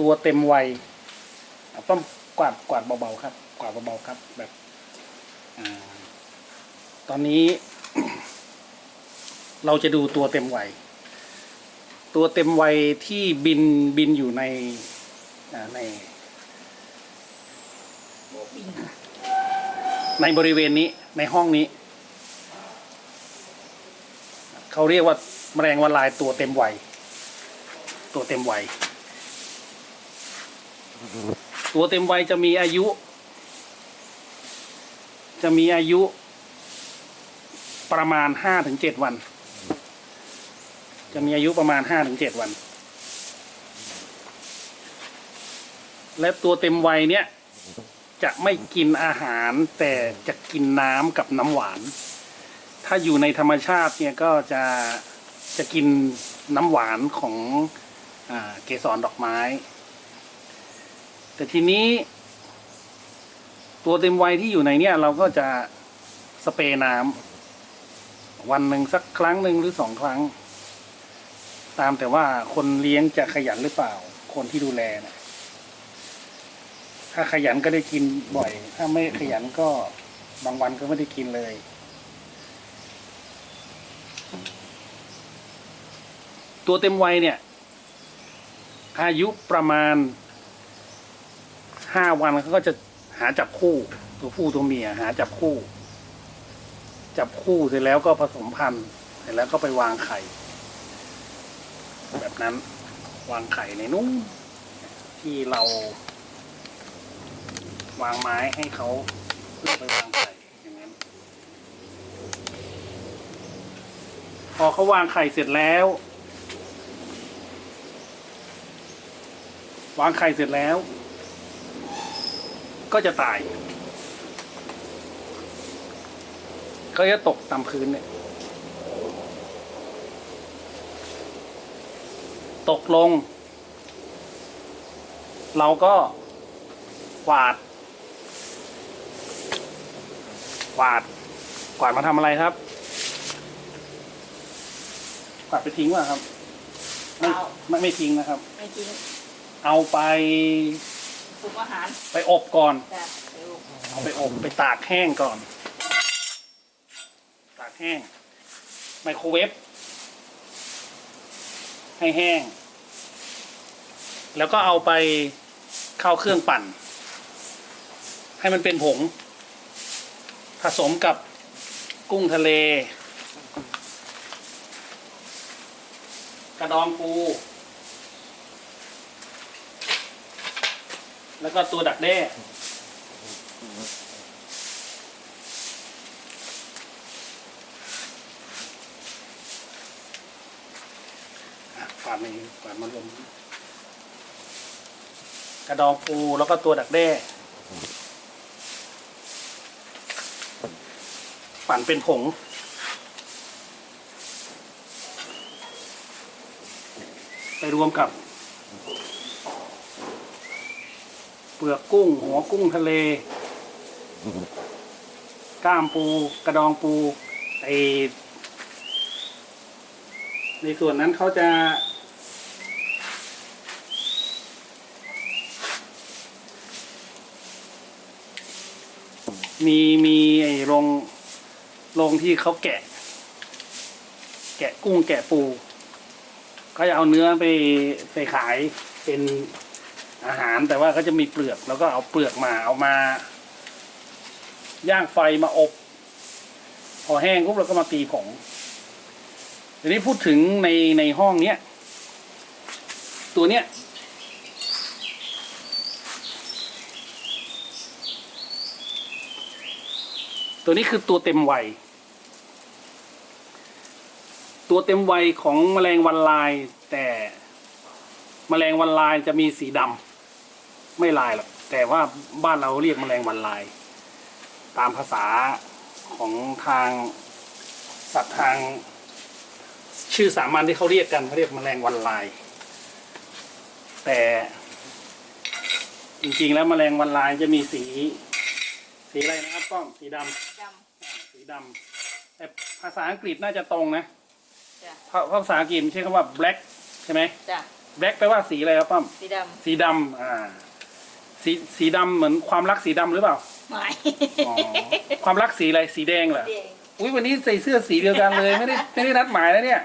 ตัวเต็มวัยต้องกวาดกวาดเบาๆครับ กวาดเบาๆครับ แบบอตอนนี้ เราจะดูตัวเต็มวัยตัวเต็มวัยที่บินบินอยู่ในใน ในบริเวณนี้ในห้องนี้ เขาเรียกว่าแมลงวันลายตัวเต็มวัยตัวเต็มวัย ตัวเต็มวัยจะมีอายุ จะมีอายุ ประมาณห้าถึงเจ็ดวัน จะมีอายุประมาณห้าถึงเจ็ดวัน และตัวเต็มวัยเนี่ย จะไม่กินอาหารแต่จะกินน้ำกับน้ำหวาน ถ้าอยู่ในธรรมชาติเนี่ยก็จะจะกินน้ำหวานของอเกสรดอกไม้ แต่ทีนี้ ตัวเต็มวัยที่อยู่ในเนี่ยเราก็จะสเปรย์น้ำวันหนึ่งสักครั้งหนึ่งหรือสองครั้ง ตามแต่ว่าคนเลี้ยงจะขยันหรือเปล่า คนที่ดูแลนะถ้าขยันก็ได้กินบ่อย ถ้าไม่ขยันก็บางวันก็ไม่ได้กินเลย ตัวเต็มวัยเนี่ย อายุประมาณ ห้าวันเขาก็จะหาจับคู่ตัวผู้ตัวเมียหาจับคู่ จับคู่เสร็จแล้วก็ผสมพันธุ์เสร็จแล้วก็ไปวางไข่ แบบนั้นวางไข่ในนู้นที่เรา วางไม้ให้เขาเพื่อไปวางไข่อย่างนั้น พอเขาวางไข่เสร็จแล้ว วางไข่เสร็จแล้ว ก็จะตาย ก็จะตกตามพื้นเนี่ย ตกลง เราก็กวาดกวาดกวาดมาทำอะไรครับกวาดไปทิ้งว่ะครับ ไม่เอาไม่ไม่ทิ้งนะครับ ไม่จริง เอาไป ปรุงอาหารไปอบก่อน จ้ะเดี๋ยวเอาไปอบไปตากแห้งก่อน ตากแห้ง ไมโครเวฟให้แห้ง แล้วก็เอาไปเข้าเครื่องปั่น ให้มันเป็นผง ผสมกับกุ้งทะเล กระดองปู แล้วก็ตัวดักแด้อ่าดมันกวาดมันลงกระดองปูแล้วก็ตัวดักแด้ปั่นเป็นผงไปรวมกับ เปลือกกุ้ง หัวกุ้งทะเลก้ามปู กระดองปูไอในส่วนนั้นเขาจะ มีมีไอ้โรงโรงที่เขาแกะ แกะกุ้งแกะปูเขาจะเอาเนื้อไปไปขายเป็น อาหารแต่ว่าเขาจะมีเปลือกแล้วก็เอาเปลือกมาเอามา ย่างไฟมาอบ พอแห้งปุ๊บเราก็มาตีผงทีนี้พูดถึงในในห้องเนี้ยตัวเนี้ยตัวนี้คือตัวเต็มวัย ตัวเต็มวัยของแมลงวันลาย แต่แมลงวันลายจะมีสีดำ ไม่ลายหรอกแต่ว่าบ้านเราเรียกแมลงวันลาย ตามภาษาของทางสัตว์ทาง ชื่อสามัญที่เขาเรียกกันเขาเรียกแมลงวันลาย แต่ จริงๆแล้วแมลงวันลายจะมีสี สีอะไรนะครับป้อมสีดำจสีดำแต่ภาษาอังกฤษน่าจะตรงนะำจ้ะเพราะเพราะภาษาอังกฤษใช้คำว่า black ใช่ไหมจ้ะแบล็กแปลว่าสีอะไรครับป้อม สีดสีดำอ่า สีสีดำเหมือนความรักสีดำหรือเปล่าำไม่อ๋อความรักสีอะไรสีแดงเหรอ เด็กอุ้ยวันนี้ใส่เสื้อสีเดียวกันเลยไม่ได้ไม่ได้นัดหมายแล้วเนี่ย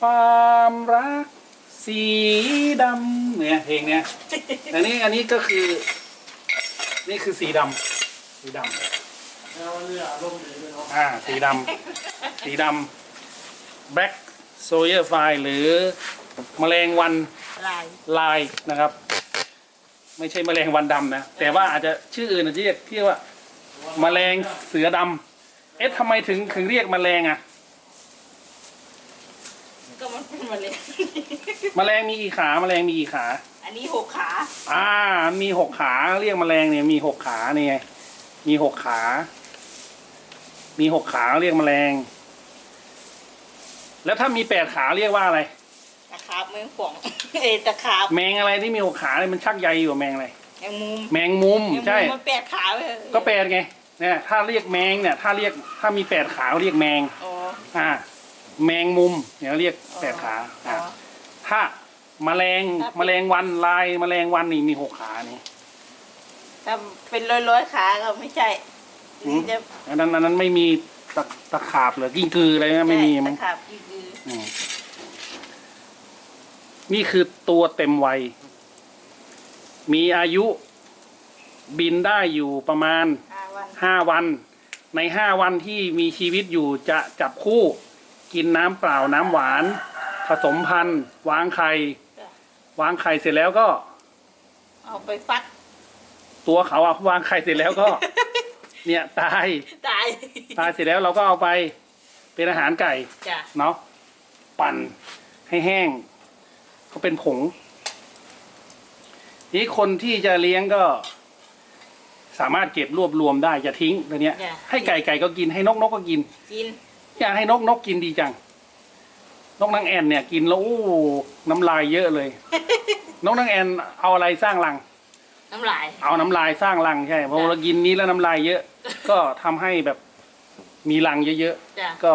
ความรักสีดำเนี่ยเพลงเนี้ยแต่นี่อันนี้ก็คือ นี่คือสีดำสีดำแล้วเรือลมดีด้วยเนาะอ่าสีดำสีดำ black soldier fly หรือแมลงวันลายลายนะครับ ไม่ใช่แมลงวันดำนะ แต่ว่าอาจจะชื่ออื่นอาจจะเรียกที่ว่าแมลงเสือดำเอ๊ะทำไมถึงถึงเรียกแมลงอะ ก็มันเป็นมะเร็งแมลงมีกี่ขาแมลงมีกี่ขา อันนี้หกขา อ่า มีหกขาเรียกแมลงเนี่ยมีหกขาเนี่ยไงมีหกขา มีหกขาเรียกแมลง แล้วถ้ามีแปดขาเรียกว่าอะไรตะขาบแมงป่อง เอยตะขาบแมงอะไรที่มีหกขาเนี่ยมันชักใยอยู่กับแมงอะไรแมงมุมแมงมุมแมงมุใช่ มมันแปดขาเลยก็แปดไงเนี่ยถ้าเรียกแมงเนี่ย ถ้าเรียกถ้ามีแปดขาเรียกแมง อ๋ออ่า แมงมุมเนี่ยเรียกแปดขาอ๋อ่าอ ถ้าแมลงถ้าเป็นแมลงวันลายแมลงวันนี่มีหกขานี่ถ้าเป็นร้อยร้อยๆขาก็ไม่ใช่อืมนี่จะอันนั้นอันนั้นไม่มีตะตะขาบหรือกิ้งกืออะไรนะไม่มีใช่มั้งตะขาบคือคืออืม นี่คือตัวเต็มวัย มีอายุบินได้อยู่ประมาณห้าวันห้าวัน ในห้าวันที่มีชีวิตอยู่จะจับคู่ กินน้ำเปล่าน้ำหวาน ผสมพันธุ์วางไข่จ้ะวางไข่เสร็จแล้วก็ เอาไปฟักตัวเขาอะวางไข่เสร็จแล้วก็ เนี่ยตายตายตายเสร็จแล้วเราก็เอาไปเป็นอาหารไก่ จ้ะเนาะปั่นให้แห้ง ก็เป็นผงนี้คนที่จะเลี้ยงก็ สามารถเก็บรวบรวมได้จะทิ้งตัวเนี้ยจ้ะให้ไก่ไก่ก็กินให้นกนกก็กิน กิน อยากให้นกนกกินดีจัง นกนางแอ่นเนี่ย กินแล้วโอ้น้ำลายเยอะเลย นกนางแอ่นเอาอะไรสร้างรัง น้ำลาย เอาน้ำลายสร้างรังใช่เพราะเรากินนี้แล้วน้ำลายเยอะ ก็ทำให้แบบมีรังเยอะจ้ะ ๆก็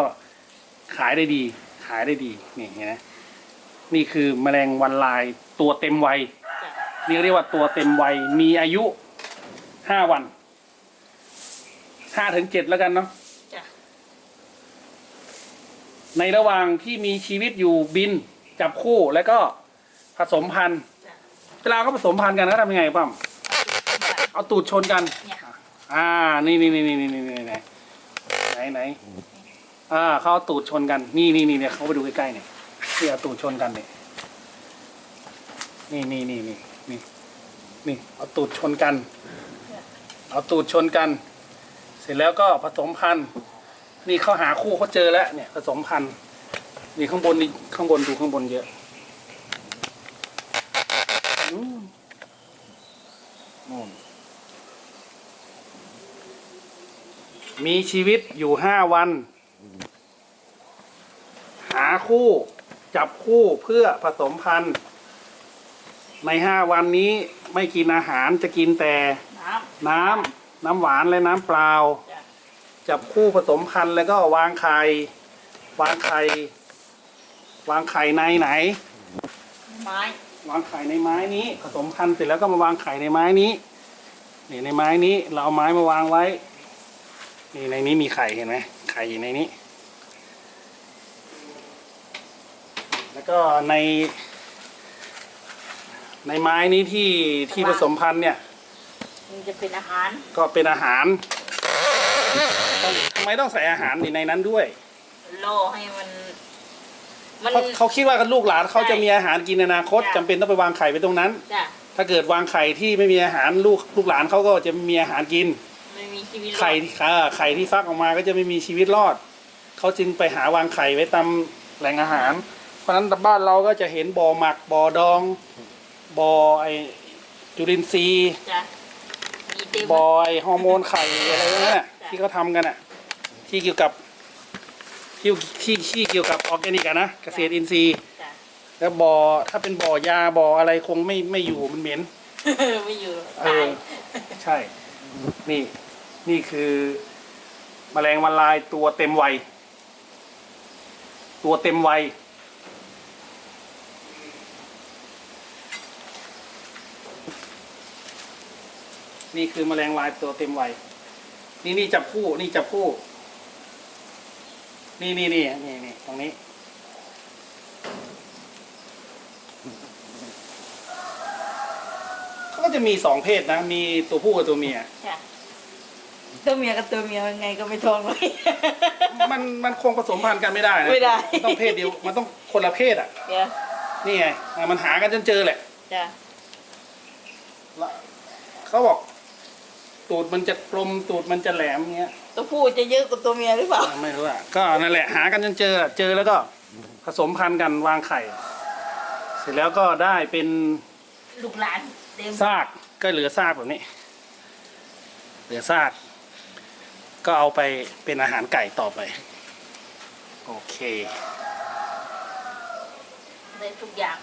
ขายได้ดี ขายได้ดีนี่เห็นไหม นี่คือแมลงวันลายตัวเต็มวัยจ้ะนี่เรียกว่าตัวเต็มวัยมีอายุห้าวันห้าถึงเจ็ดแล้วกันเนาะจ้ะในระหว่างที่มีชีวิตอยู่บินจับคู่แล้วก็ผสมพันธุ์จ้ะเวลาเขาผสมพันธุ์กันเขาทำยังไงป้อมเอาตูดชนกันเนี่ยอ่า นี่นี่นี่นี่นี่นี่นี่ไหนไหนไหนอ่าเขาเอาตูดชนกัน นี่นี่นี่เนี่ยเขาไปดูใกล้ๆเนี่ย ที่เอาตูดชนกันเนี่ยนี่นี่นี่นี่นี่นี่เอาตูดชนกัน เอาตูดชนกัน เสร็จแล้วก็ผสมพันธุ์นี่เขาหาคู่เขาเจอแล้วเนี่ยผสมพันธุ์นี่ข้างบนนี่ข้างบนดูข้างบนเยอะนู่นมีชีวิตอยู่ห้าวัน หาคู่ จับคู่เพื่อผสมพันธุ์ ในห้าวันนี้ไม่กินอาหารจะกินแต่น้น้ำน้ำหวานและน้ำเปล่าำจ้ะจับคู่ผสมพันธุ์แล้วก็วางไข่วางไข่วางไข่ในไหน ไม้ วางไข่ในไม้นี้ ผสมพันธุ์เสร็จแล้วก็มาวางไข่ในไม้นี้นี่ในไม้นี้เราเอาไม้มาวางไว้นี่ในนี้มีไข่เห็นไหมไข่อยู่ในนี้ แล้วก็ใน ในไม้นี้ที่ที่ผสมพันธุ์เนี่ย มันจะเป็นอาหาร ก็เป็นอาหารต้องทำไมต้องใส่อาหารอยู่ในนั้นด้วยล่อให้มัน มันเพราะเขาคิดว่าลูกหลานเขาจะมีอาหารกินในอนาคตจ้ะจำเป็นต้องไปวางไข่ไว้ตรงนั้น จ้ะถ้าเกิดวางไข่ที่ไม่มีอาหารลูกลูกหลานเขาก็จะไม่มีอาหารกิน ไม่มีชีวิตรอดไข่ที่อ่าไข่ที่ฟักออกมาก็จะไม่มีชีวิตรอด เขาจึงไปหาวางไข่ไว้ตามแหล่งอาหาร เพราะฉะนั้นบ้านเราก็จะเห็นบ่อหมักบ่อดองบ่อไอจุลินทรีย์จ้ะมีเต็มบ่อไอฮอร์โมนไข่อะไรพวกนั้นน่ะจ้ะที่เขาทำกันอะ ที่เกี่ยวกับที่ที่ที่เกี่ยวกับออร์แกนิกอะนะเกษตรอินทรีย์ จ้ะ แล้วบ่อถ้าเป็นบ่อยาบ่ออะไรคงไม่ไม่อยู่มันเหม็น ไม่อยู่เอตายอ ใช่ นี่นี่คือแมลงวันลายตัวเต็มวัย ตัวเต็มวัย นี่คือแมลงวายตัวเต็มวัยนี่นี่จับคู่ นี่จับคู่ นี่นี่นี่นี่นี่ตรงนี้ เขาก็จะมีสองเพศนะ มีตัวผู้กับตัวเมีย จ้ะตัวเมียกับตัวเมียยังไงก็ไม่ท้องเลย มันมันคงผสมพันธุ์กันไม่ได้นะไม่ได้ นต้องเพศเดียว มันต้องคนละเพศอะเดี๋ยวนี่ไงอะมันหากันจนเจอแหละ จ้ะ แล้วเขาบอก ตูดมันจะกลมตูดมันจะแหลมเงี้ยตัวผู้จะเยอะกว่าตัวเมียหรือเปล่าอะไม่รู้อะก็นั่นแหละหากันจนเจออะเจอแล้วก็ผสมพันธุ์กันวางไข่ เสร็จแล้วก็ได้เป็นลูกหลานเต็มซากก็เหลือซากแบบนี้ เหลือซาก ก็เอาไปเป็นอาหารไก่ต่อไป โอเค ได้ทุกอย่าง